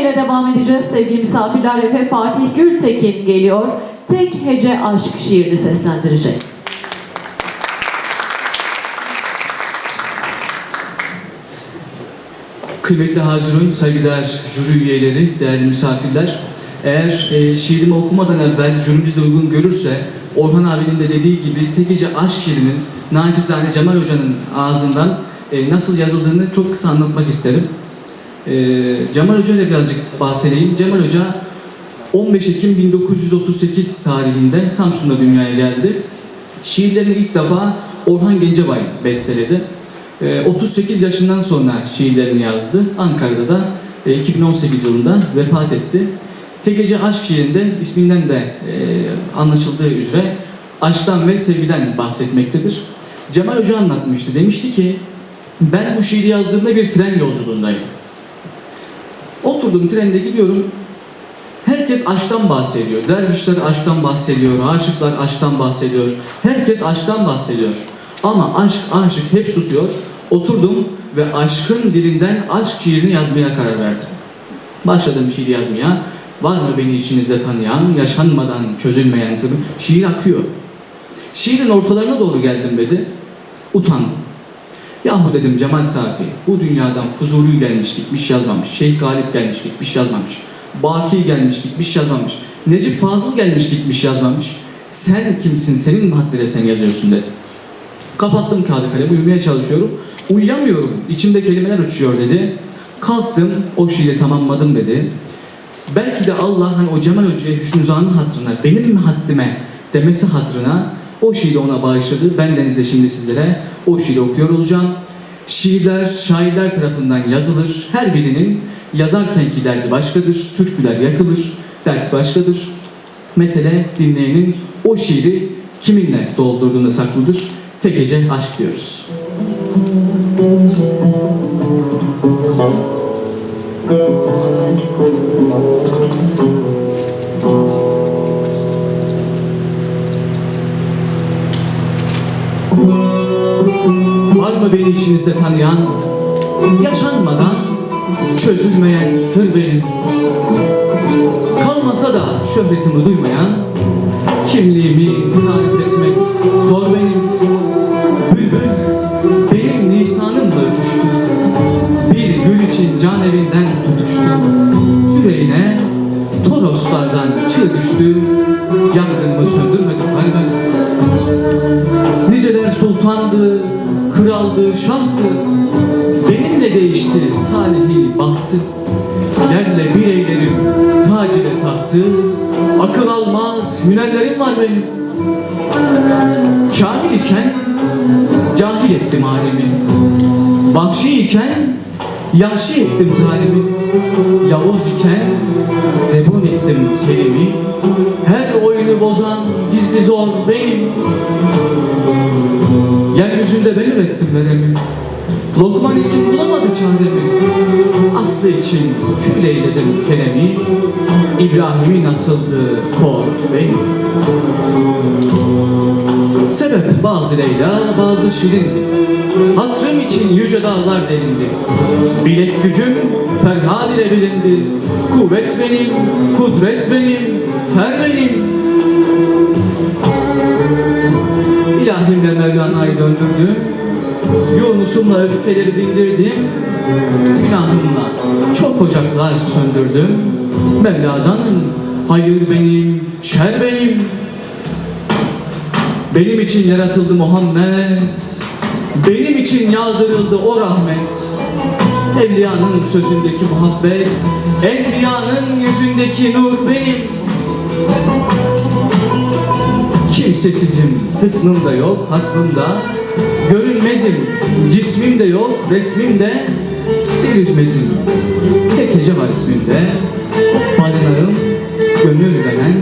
ile devam edeceğiz. Sevgili misafirler Efe Fatih Gültekin geliyor. Tek Hece Aşk şiirini seslendirecek. Kıymetli hazirun, saygıdeğer jüri üyeleri, değerli misafirler. Eğer e, şiirimi okumadan evvel jürimiz de uygun görürse Orhan abinin de dediği gibi tek gece aşk şiirinin naçizane Cemal Hoca'nın ağzından e, nasıl yazıldığını çok kısa anlatmak isterim. E, Cemal Hoca ile birazcık bahsedeyim. Cemal Hoca 15 Ekim 1938 tarihinde Samsun'da dünyaya geldi. Şiirlerini ilk defa Orhan Gencebay besteledi. Ee, 38 yaşından sonra şiirlerini yazdı. Ankara'da da e, 2018 yılında vefat etti. Tekece Aşk şiirinde isminden de e, anlaşıldığı üzere aşktan ve sevgiden bahsetmektedir. Cemal Hoca anlatmıştı. Demişti ki ben bu şiiri yazdığımda bir tren yolculuğundaydım. Oturdum trende gidiyorum. Herkes aşktan bahsediyor. Dervişler aşktan bahsediyor. Aşıklar aşktan bahsediyor. Herkes aşktan bahsediyor. Ama aşk aşık hep susuyor. Oturdum ve aşkın dilinden aşk şiirini yazmaya karar verdim. Başladım şiir yazmaya. Var mı beni içinizde tanıyan, yaşanmadan çözülmeyen sırrım? Şiir akıyor. Şiirin ortalarına doğru geldim dedi. Utandım. Yahu dedim Cemal Safi, bu dünyadan Fuzuli gelmiş gitmiş yazmamış, Şeyh Galip gelmiş gitmiş yazmamış, Baki gelmiş gitmiş yazmamış, Necip Fazıl gelmiş gitmiş yazmamış. Sen kimsin, senin mi haddine sen yazıyorsun dedim. Kapattım kağıdı uyumaya çalışıyorum. Uyuyamıyorum, içimde kelimeler uçuyor dedi. Kalktım, o şiiri tamamladım dedi. Belki de Allah hani o Cemal Hoca'ya Hüsnü Zan'ın hatırına, benim mi haddime demesi hatırına o şiiri ona bağışladı. Ben de şimdi sizlere o şiiri okuyor olacağım. Şiirler şairler tarafından yazılır. Her birinin yazarkenki derdi başkadır. Türküler yakılır. Ders başkadır. Mesele dinleyenin o şiiri kiminle doldurduğunda saklıdır. Tek gece aşk diyoruz. Var mı beni içinizde tanıyan, yaşanmadan çözülmeyen sır benim. Kalmasa da şöhretimi duymayan, kimliğimi tarif etmek zor benim. Bülbül benim lisanımla ötüştü. Bir gül için can evinden tutuştu. Yüreğine Toroslardan çığ düştü. Yangınımı söndürmedi kalbim. Niceler sultandı, kraldı, şahtı. Benimle değişti talihi bahtı. Yerle bir eylerim tac ile tahtı. Akıl almaz hünerlerim var benim. Kamil iken cahil ettim alemi. Vahşi iken yahşi ettim zalimi. Yavuz iken zebun ettim selimi. Her oyunu bozan Yeryüzünde ben ürettim veremi. Lokman için bulamadı çaremi. Aslı için kül eyledim keremi. İbrahim'in atıldığı kor benim. Sebep bazı Leyla, bazı Şirin'di. Hatrım için yüce dağlar delindi. Bilek gücüm Ferhad ile bilindi. Kuvvet benim, kudret benim, fer benim. Yunus'umla öfkeleri dindirdim. Günahımla çok ocaklar söndürdüm. Mevla'danım, hayır benim, şer benim. Benim için yaratıldı Muhammed. Benim için yağdırıldı o rahmet. Evliyanın sözündeki muhabbet, Enbiyanın yüzündeki nur benim. Kimsesizim, hısmım da yok, hasmım da. Görünmezim, Cismim de yok, resmim de Tek hücmezim, tek hece var ismimde. Barınağım, gönül veren